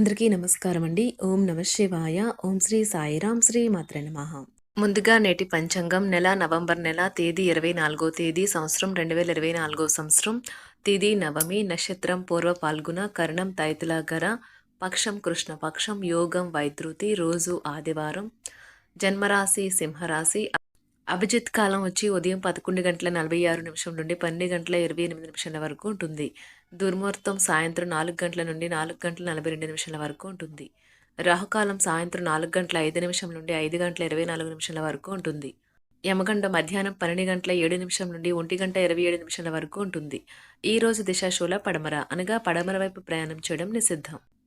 అందరికీ నమస్కారం అండి. ఓం నమ శివాయ. ఓం శ్రీ సాయిరాం శ్రీ మాత్ర నమః. ముందుగా నేటి పంచాంగం నెల నవంబర్ నెల తేదీ ఇరవై నాలుగో తేదీ సంవత్సరం రెండు వేల ఇరవై నాలుగో సంవత్సరం. తేదీ నవమి నక్షత్రం పూర్వ పాల్గొన కరణం తైతులాగర పక్షం కృష్ణ పక్షం యోగం వైద్రుతి రోజు ఆదివారం. జన్మరాశి సింహరాశి అభిజిత్ కాలం వచ్చి ఉదయం పదకొండు గంటల నలభై ఆరు నిమిషం నుండి పన్నెండు గంటల ఇరవై ఎనిమిది నిమిషాల వరకు ఉంటుంది. దుర్ముహూర్తం సాయంత్రం నాలుగు గంటల నుండి నాలుగు గంటల నలభై రెండు నిమిషాల వరకు ఉంటుంది. రాహుకాలం సాయంత్రం నాలుగు గంటల ఐదు నిమిషం నుండి ఐదు గంటల ఇరవై నాలుగు నిమిషాల వరకు ఉంటుంది. యమగండ మధ్యాహ్నం పన్నెండు గంటల ఏడు నిమిషం నుండి ఒంటి గంట ఇరవై ఏడు నిమిషాల వరకు ఉంటుంది. ఈ రోజు దిశాశూల పడమర అనగా పడమర వైపు ప్రయాణం చేయడం నిషిద్ధం.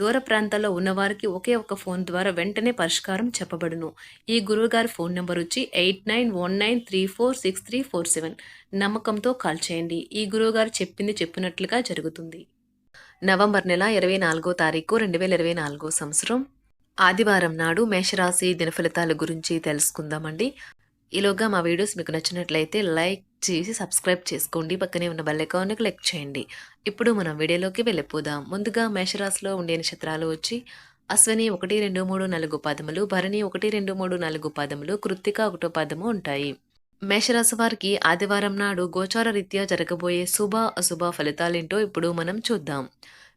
దూర ప్రాంతాల్లో ఉన్నవారికి ఒకే ఒక ఫోన్ ద్వారా వెంటనే పరిష్కారం చెప్పబడును. ఈ గురువుగారి ఫోన్ నెంబర్ వచ్చి eight nine one nine three four six three four seven. నమ్మకంతో కాల్ చేయండి. ఈ గురువుగారు చెప్పింది చెప్పినట్లుగా జరుగుతుంది. నవంబర్ నెల ఇరవై నాలుగో తారీఖు రెండు వేల ఇరవై నాలుగో సంవత్సరం. ఆదివారం నాడు మేషరాశి దినఫలితాల గురించి తెలుసుకుందామండి. ఈలోగా మా వీడియోస్ మీకు నచ్చినట్లయితే లైక్ చేసి సబ్స్క్రైబ్ చేసుకోండి. పక్కనే ఉన్న బెల్ ఐకాన్ని క్లిక్ చేయండి. ఇప్పుడు మనం వీడియోలోకి వెళ్ళిపోదాం. ముందుగా మేషరాశిలో ఉండే నక్షత్రాలు వచ్చి అశ్విని ఒకటి రెండు మూడు నాలుగు పదములు భరణి ఒకటి రెండు మూడు నాలుగు పదములు కృత్తిక ఒకటో పదము ఉంటాయి. మేషరాశి వారికి ఆదివారం నాడు గోచార రీత్యా జరగబోయే శుభ అశుభ ఫలితాలేంటో ఇప్పుడు మనం చూద్దాం.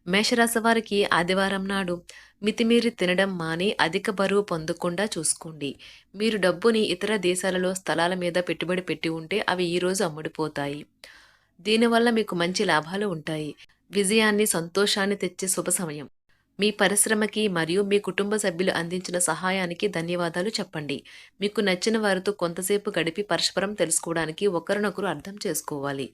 మేషరాశి వారికి ఆదివారం నాడు మితిమీరి తినడం మాని అధిక బరువు పొందకుండా చూసుకోండి. మీరు డబ్బుని ఇతర దేశాలలో స్థలాల మీద పెట్టుబడి పెట్టి ఉంటే అవి ఈరోజు అమ్ముడిపోతాయి. దీనివల్ల మీకు మంచి లాభాలు ఉంటాయి. విజయాన్ని సంతోషాన్ని తెచ్చే శుభ సమయం. మీ పరిశ్రమకి మరియు మీ కుటుంబ సభ్యులు అందించిన సహాయానికి ధన్యవాదాలు చెప్పండి. మీకు నచ్చిన వారితో కొంతసేపు గడిపి పరస్పరం తెలుసుకోవడానికి ఒకరినొకరు అర్థం చేసుకోవాలి.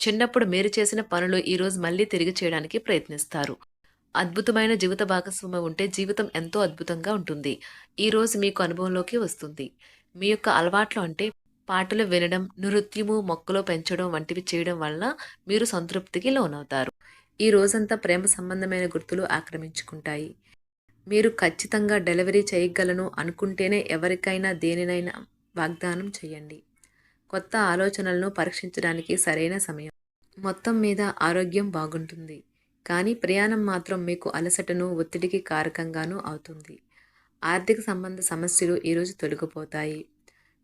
చిన్నప్పుడు మీరు చేసిన పనులు ఈరోజు మళ్ళీ తిరిగి చేయడానికి ప్రయత్నిస్తారు. అద్భుతమైన జీవిత భాగస్వామి ఉంటే జీవితం ఎంతో అద్భుతంగా ఉంటుంది. ఈరోజు మీకు అనుభవంలోకి వస్తుంది. మీ యొక్క అలవాట్లు అంటే పాటలు వినడం నృత్యము మొక్కలు పెంచడం వంటివి చేయడం వల్ల మీరు సంతృప్తికి లోనవుతారు. ఈ రోజంతా ప్రేమ సంబంధమైన గుర్తులు ఆక్రమించుకుంటాయి. మీరు ఖచ్చితంగా డెలివరీ చేయగలను అనుకుంటేనే ఎవరికైనా దేనినైనా వాగ్దానం చేయండి. కొత్త ఆలోచనలను పరీక్షించడానికి సరైన సమయం. మొత్తం మీద ఆరోగ్యం బాగుంటుంది. కానీ ప్రయాణం మాత్రం మీకు అలసటను ఒత్తిడికి కారకంగానూ అవుతుంది. ఆర్థిక సంబంధ సమస్యలు ఈరోజు తొలగిపోతాయి.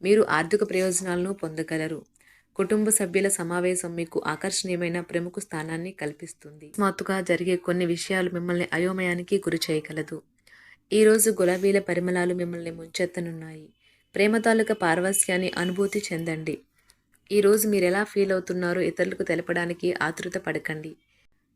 మీరు ఆర్థిక ప్రయోజనాలను పొందగలరు. కుటుంబ సభ్యుల సమావేశం మీకు ఆకర్షణీయమైన ప్రముఖ స్థానాన్ని కల్పిస్తుంది. స్మాత్తుగా జరిగే కొన్ని విషయాలు మిమ్మల్ని అయోమయానికి గురి చేయగలదు. ఈరోజు గులాబీల పరిమళాలు మిమ్మల్ని ముంచెత్తనున్నాయి. ప్రేమ తాలూక పార్వశ్యాన్ని అనుభూతి చెందండి. ఈరోజు మీరు ఎలా ఫీల్ అవుతున్నారో ఇతరులకు తెలపడానికి ఆతృత పడకండి.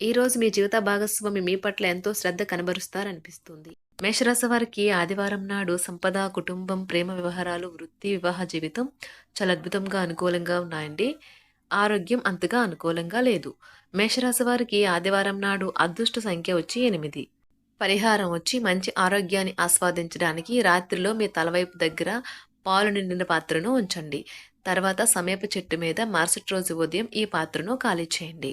ఈరోజు మీ జీవిత భాగస్వామి మీ పట్ల ఎంతో శ్రద్ధ కనబరుస్తారనిపిస్తుంది. మేషరాశి వారికి ఆదివారం నాడు సంపద కుటుంబం ప్రేమ వ్యవహారాలు వృత్తి వివాహ జీవితం చాలా అద్భుతంగా అనుకూలంగా ఉన్నాయండి. ఆరోగ్యం అంతగా అనుకూలంగా లేదు. మేషరాశి వారికి ఆదివారం నాడు అదృష్ట సంఖ్య వచ్చి ఎనిమిది. పరిహారం వచ్చి మంచి ఆరోగ్యాన్ని ఆస్వాదించడానికి రాత్రిలో మీ తలవైపు దగ్గర పాలు నిండిన పాత్రను ఉంచండి. తర్వాత సమీప చెట్టు మీద మరుసటి రోజు ఉదయం ఈ పాత్రను ఖాళీ చేయండి.